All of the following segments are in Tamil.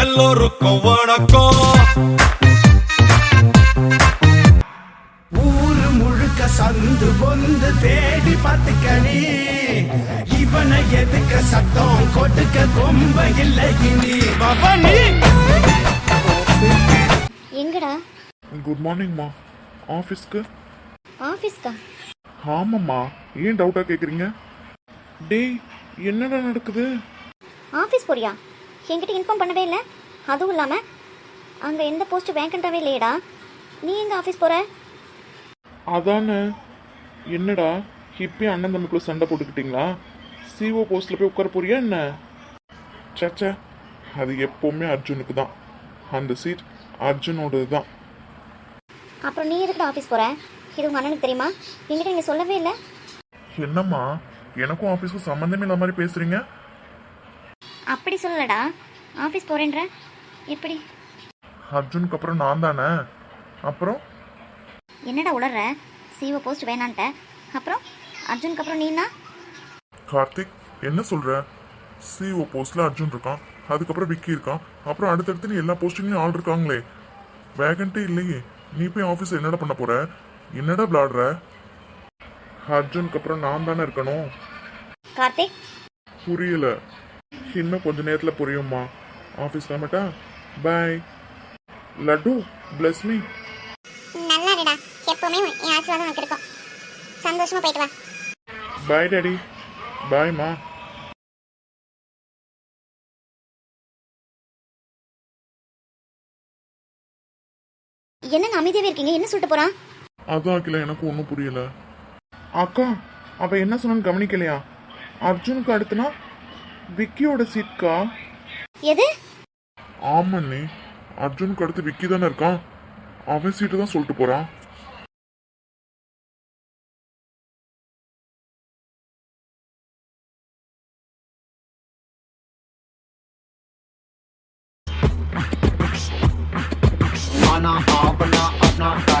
எல்லோருக்கும் வணக்கம். ஊரு முழுக்க சந்து பொந்து தேடி பார்த்துக்கணி இவனை எதுக்க சத்தம் கொட்டுக்க கொம்ப இல்லை இனி. பவனி எங்கடா? குட் மார்னிங்மா ஆஃபீஸ்க்கு ஆஃபீஸ்க்கா ஆமாம்மா. ஏன் டவுட்டாக கேட்குறீங்க டேய் என்னடா நடக்குது? ஆஃபீஸ் போறியா? என்கிட்ட இன்ஃபார்ம் பண்ணவே இல்லை. அதுவும் இல்லாமல் அங்கே எந்த போஸ்ட் வேக்கண்ட்டாகவே இல்லையேடா. நீ எங்கே ஆஃபீஸ் போகிற அதானே. என்னடா? இப்பயே அண்ணன் தம்பிக்குள்ள சண்டை போட்டுக்கிட்டீங்களா? சிஓ போஸ்ட்டில் போய் உட்கார போறியா என்ன? சச்சா அது எப்போவுமே அர்ஜுனுக்கு தான் அந்த சீட் அர்ஜுனோடது தான் அப்புறம் நீ எதுக்கு ஆஃபீஸ் போகிற இது உங்கள் அண்ணனுக்கு தெரியுமா? என்கிட்ட நீங்கள் சொல்லவே இல்லை. என்னம்மா? எனக்கும் ஆஃபீஸ்க்கும் சம்மந்தமே இல்லாத மாதிரி பேசுறீங்க. அப்படி சொல்லலடா. ஆஃபீஸ் போகிறேன்ற எப்படி? அர்ஜுனுக்கு அப்புறம் நான் தானே? அப்புறம்? என்னடா உளர்ற? சிஓ போஸ்ட் வேணான்ட்ட. அப்புறம்? அர்ஜுனுக்கு அப்புறம் நீனா கார்த்திக் என்ன சொல்ற? சிஓ போஸ்ட்ல அர்ஜுன் இருக்கான். அதுக்கப்புறம் விக்கி இருக்கான். அப்புறம் அடுத்தடுத்து நீ எல்லா போஸ்டிங்லயும் ஆள் இருக்காங்களே. வேகன்ட்டே இல்லையே. நீ போய் ஆஃபீஸ் என்னடா பண்ண போற? என்னடா விளாடுற அர்ஜுனுக்கு அப்புறம் நான் தானே இருக்கணும். கார்த்திக்? புரியல. இன்னும் கொஞ்ச நேரத்துல புரியும்மா. ஆஃபீஸ் கிளம்பட்டா? பாய் லட்டு bless மீ நல்லா இருடா எப்பவுமே என் ஆசீர்வாதம் உனக்கு இருக்கும். சந்தோஷமா போயிட்டு வா. பாய் டாடி பாய்மா என்னங்க அமைதியாவே இருக்கீங்க? என்ன சொல்லிட்டு போறான்? அதான் அகில எனக்கு ஒன்றும் புரியல. அக்கா அவ என்ன சொன்னான்னு கவனிக்கலையா? அர்ஜுனுக்கு அடுத்துனா விக்கியோட சீட்கா எது? ஆமாண்ணே. அர்ஜுனுக்கு அடுத்து விக்கி தானே இருக்கான். அவன் சீட்டு தான் சொல்லிட்டு போறான். आना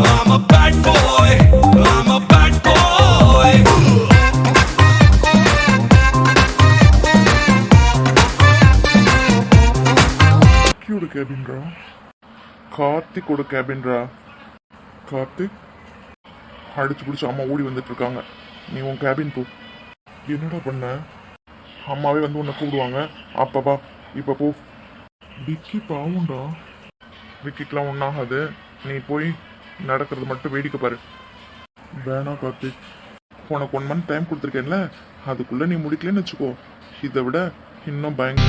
I'm a bad boy. விக்கியோட கேபின்ரா கார்த்திக்கோட கேபின்ரா Karthik அடிச்சு பிடிச்சி அம்மா ஓடி வந்துட்டு இருக்காங்க நீ உன் கேபின் போ. என்னடா பண்ண? அம்மாவே வந்து உன்னை கூப்பிடுவாங்க. அப்பப்பா இப்போ போ. விக்கி பாவுண்டா விக்கிக்கெலாம் ஒன்றாகாது நீ போய் நடக்கிறது மட்டும் வேடிக்கை பாரு. வேணாம் கார்த்திக். உனக்கு ஒன் மந்த் டைம் கொடுத்துருக்கேன்ல. அதுக்குள்ளே நீ முடிக்கலன்னு வச்சுக்கோ. இதை விட இன்னும் பயங்கர